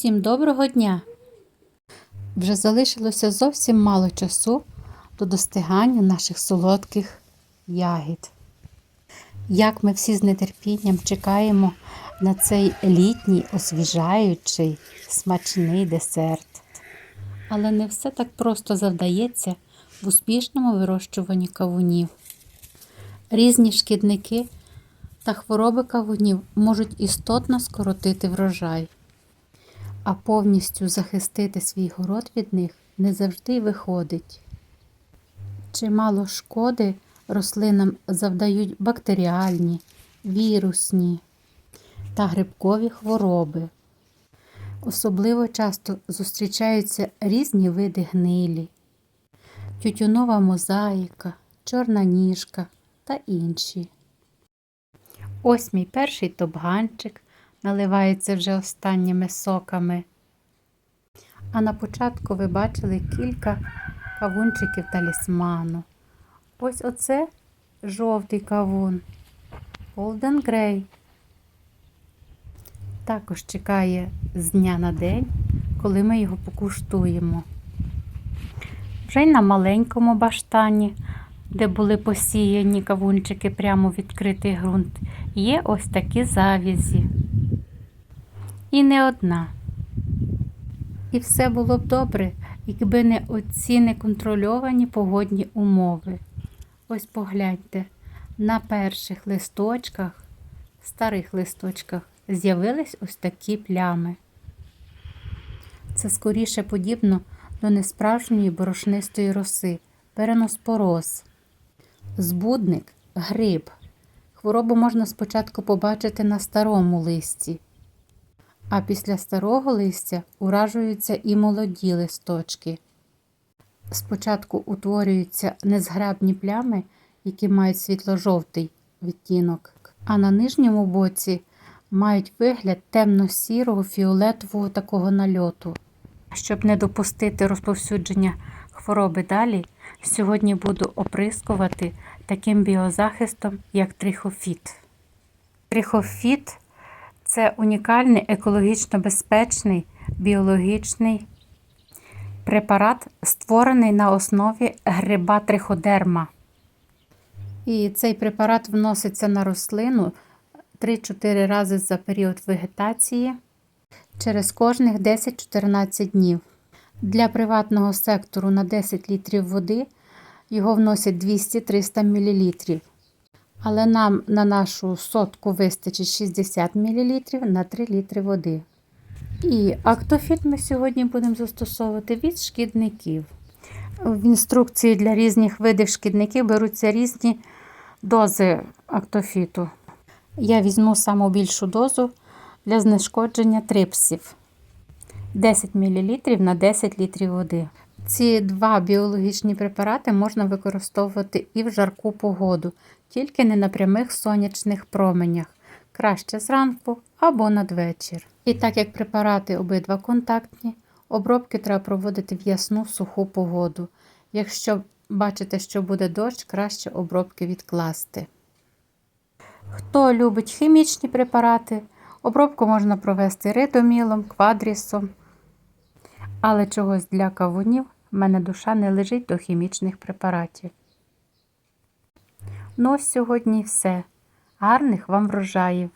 Усім доброго дня! Вже залишилося зовсім мало часу до достигання наших солодких ягід. Як ми всі з нетерпінням чекаємо на цей літній освіжаючий смачний десерт. Але не все так просто завдається в успішному вирощуванні кавунів. Різні шкідники та хвороби кавунів можуть істотно скоротити врожай, а повністю захистити свій город від них не завжди виходить. Чимало шкоди рослинам завдають бактеріальні, вірусні та грибкові хвороби. Особливо часто зустрічаються різні види гнилі, тютюнова мозаїка, чорна ніжка та інші. Ось мій перший топганчик наливається вже останніми соками. А на початку ви бачили кілька кавунчиків талісману. Ось оце жовтий кавун. Golden Grey. Також чекає з дня на день, коли ми його покуштуємо. Вже й на маленькому баштані, де були посіяні кавунчики прямо відкритий ґрунт, є ось такі завязі. І не одна. І все було б добре, якби не оці неконтрольовані погодні умови. Ось погляньте, на перших листочках, старих листочках, з'явились ось такі плями. Це скоріше подібно до несправжньої борошнистої роси, переноспороз. Збудник гриб. Хворобу можна спочатку побачити на старому листі, а після старого листя уражуються і молоді листочки. Спочатку утворюються незграбні плями, які мають світло-жовтий відтінок, а на нижньому боці мають вигляд темно-сірого фіолетового такого нальоту. Щоб не допустити розповсюдження хвороби далі, сьогодні буду оприскувати таким біозахистом, як трихофіт. Трихофіт це унікальний екологічно безпечний біологічний препарат, створений на основі гриба триходерма. І цей препарат вноситься на рослину 3-4 рази за період вегетації через кожних 10-14 днів. Для приватного сектору на 10 літрів води його вносять 200-300 мл. Але нам на нашу сотку вистачить 60 мл на 3 літри води. І актофіт ми сьогодні будемо застосовувати від шкідників. В інструкції для різних видів шкідників беруться різні дози актофіту. Я візьму саму більшу дозу для знешкодження трипсів 10 мл на 10 літрів води. Ці два біологічні препарати можна використовувати і в жарку погоду, тільки не на прямих сонячних променях, краще зранку або надвечір. І так як препарати обидва контактні, обробки треба проводити в ясну суху погоду. Якщо бачите, що буде дощ, краще обробки відкласти. Хто любить хімічні препарати, обробку можна провести ридомілом, квадрісом. Але чогось для кавунів в мене душа не лежить до хімічних препаратів. Ну, ось сьогодні все. Гарних вам врожаїв!